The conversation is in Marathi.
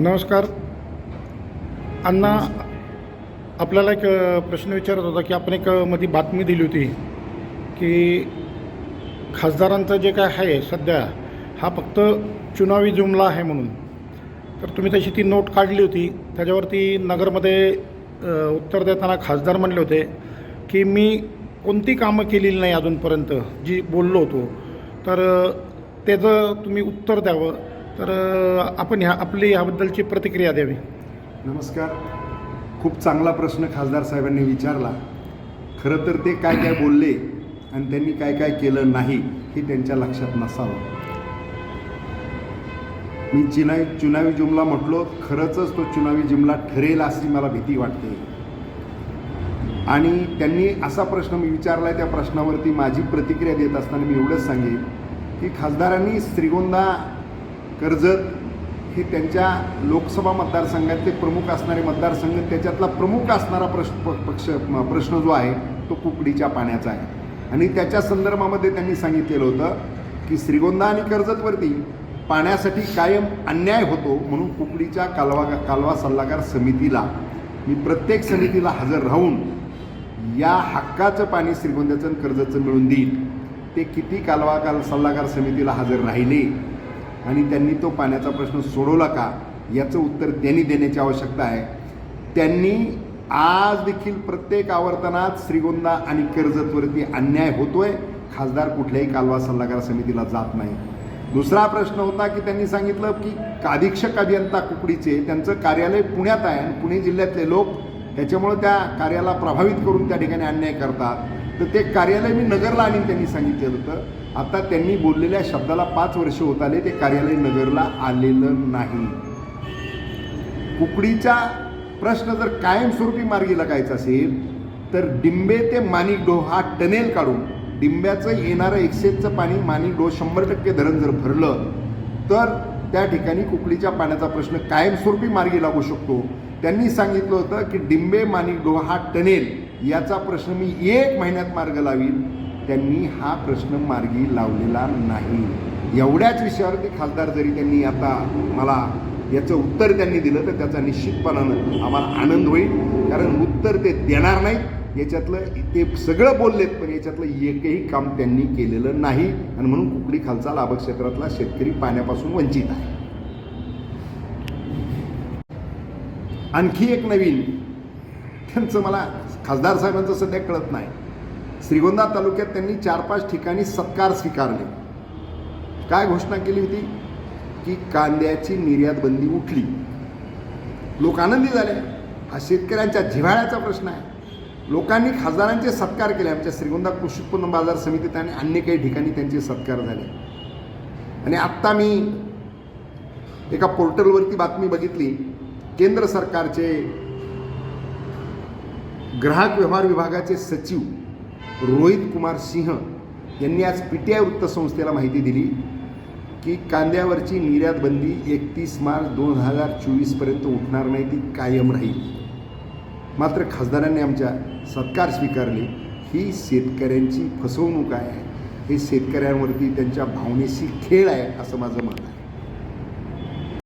नमस्कार. अण्णा आपल्याला एक प्रश्न विचारत होता की आपण एक मध्ये बातमी दिली होती की खासदारांचं जे काय आहे सध्या हा फक्त चुनावी जुमला आहे म्हणून. तर तुम्ही तशी ती नोट काढली होती. त्याच्यावरती नगरमध्ये उत्तर देताना खासदार म्हणले होते की मी कोणती कामं केलेली नाही अजूनपर्यंत जी बोललो होतो. तर त्याचं तुम्ही उत्तर द्यावं. तर आपण ह्या आपली ह्याबद्दलची प्रतिक्रिया द्यावी. नमस्कार. खूप चांगला प्रश्न खासदार साहेबांनी विचारला. खरं तर ते काय काय बोलले आणि त्यांनी काय काय केलं नाही हे त्यांच्या लक्षात नसावं. मी चिनाई चुनावी जुमला म्हटलो खरंच तो चुनावी जुमला ठरेल अशी मला भीती वाटते. आणि त्यांनी असा प्रश्न मी विचारला त्या प्रश्नावरती माझी प्रतिक्रिया देत असताना मी एवढंच सांगेन की खासदारांनी श्रीगोंदा कर्जत हे त्यांच्या लोकसभा मतदारसंघातले प्रमुख असणारे मतदारसंघ त्याच्यातला प्रमुख असणारा प्रश्न प- पक्ष प्रश्न जो आहे तो कुकडीच्या पाण्याचा आहे. आणि त्याच्या संदर्भामध्ये त्यांनी सांगितलेलं होतं की श्रीगोंदा आणि कर्जतवरती पाण्यासाठी कायम अन्याय होतो म्हणून कुकडीच्या कालवा कालवा सल्लागार समितीला मी प्रत्येक समितीला हजर राहून या हक्काचं पाणी श्रीगोंद्याचं कर्जतचं मिळून देईल ते किती कालवा काल सल्लागार समितीला हजर राहिले आणि त्यांनी तो पाण्याचा प्रश्न सोडवला का याचं उत्तर त्यांनी देण्याची आवश्यकता आहे. त्यांनी आज देखील प्रत्येक आवर्तनात श्रीगोंदा आणि कर्जतवरती अन्याय होतोय खासदार कुठल्याही कालवा सल्लागार समितीला जात नाही. दुसरा प्रश्न होता की त्यांनी सांगितलं की अधीक्षक अभियंता कुकडीचे त्यांचं कार्यालय पुण्यात आहे आणि पुणे जिल्ह्यातले लोक त्याच्यामुळं त्या कार्याला प्रभावित करून त्या ठिकाणी अन्याय करतात. तर ते कार्यालय मी नगरला आणीन त्यांनी सांगितलेलं होतं. आता त्यांनी बोललेल्या शब्दाला पाच वर्ष होत आले ते कार्यालय नगरला आलेलं नाही. कुकडीचा प्रश्न जर कायमस्वरूपी मार्गी लागायचा असेल तर डिंबे ते माणिकडो हा टनेल काढून डिंब्याचं येणारं एक्सेसचं पाणी माणिकडो शंभर टक्के धरण जर भरलं तर त्या ठिकाणी कुकडीच्या पाण्याचा प्रश्न कायमस्वरूपी मार्गी लागू शकतो. त्यांनी सांगितलं होतं की डिंबे माणिकडो हा टनेल याचा प्रश्न मी एक महिन्यात मार्ग लावीन. त्यांनी हा प्रश्न मार्गी लावलेला नाही. एवढ्याच विषयावरती खासदार जरी त्यांनी आता मला याचं उत्तर त्यांनी दिलं तर त्याचा निश्चितपणानं आम्हाला आनंद होईल. कारण उत्तर ते देणार नाहीत. याच्यातलं ते सगळं बोललेत पण याच्यातलं एकही काम त्यांनी केलेलं नाही. आणि म्हणून कुकडी खालचा लाभक्षेत्रातला शेतकरी पाण्यापासून वंचित आहे. आणखी एक नवीन त्यांचं मला खासदार साहेबांचं सध्या कळत नाही. श्रीगोंदा तालुक्यात त्यांनी चार पाच ठिकाणी सत्कार स्वीकारले. काय घोषणा केली होती? की कांद्याची निर्यात बंदी उठली. लोक आनंदी झाले. हा शेतकऱ्यांच्या जिव्हाळ्याचा प्रश्न आहे. लोकांनी खासदारांचे सत्कार केले. आमच्या श्रीगोंदा कृषी उत्पन्न बाजार समितीत आणि अन्य काही ठिकाणी त्यांचे सत्कार झाले. आणि आत्ता मी एका पोर्टलवरती बातमी बघितली. केंद्र सरकारचे ग्राहक व्यवहार विभागाचे सचिव रोहित कुमार सिंह यांनी आज पी टी आय वृत्तसंस्थेला माहिती दिली की कांद्यावरची निर्यात बंदी एकतीस मार्च दोन हजार चोवीसपर्यंत उठणार नाही ती कायम राहील. मात्र खासदारांनी आमच्या सत्कार स्वीकारले. ही शेतकऱ्यांची फसवणूक आहे. हे शेतकऱ्यांवरती त्यांच्या भावनेशी खेळ आहे असं माझं मत आहे.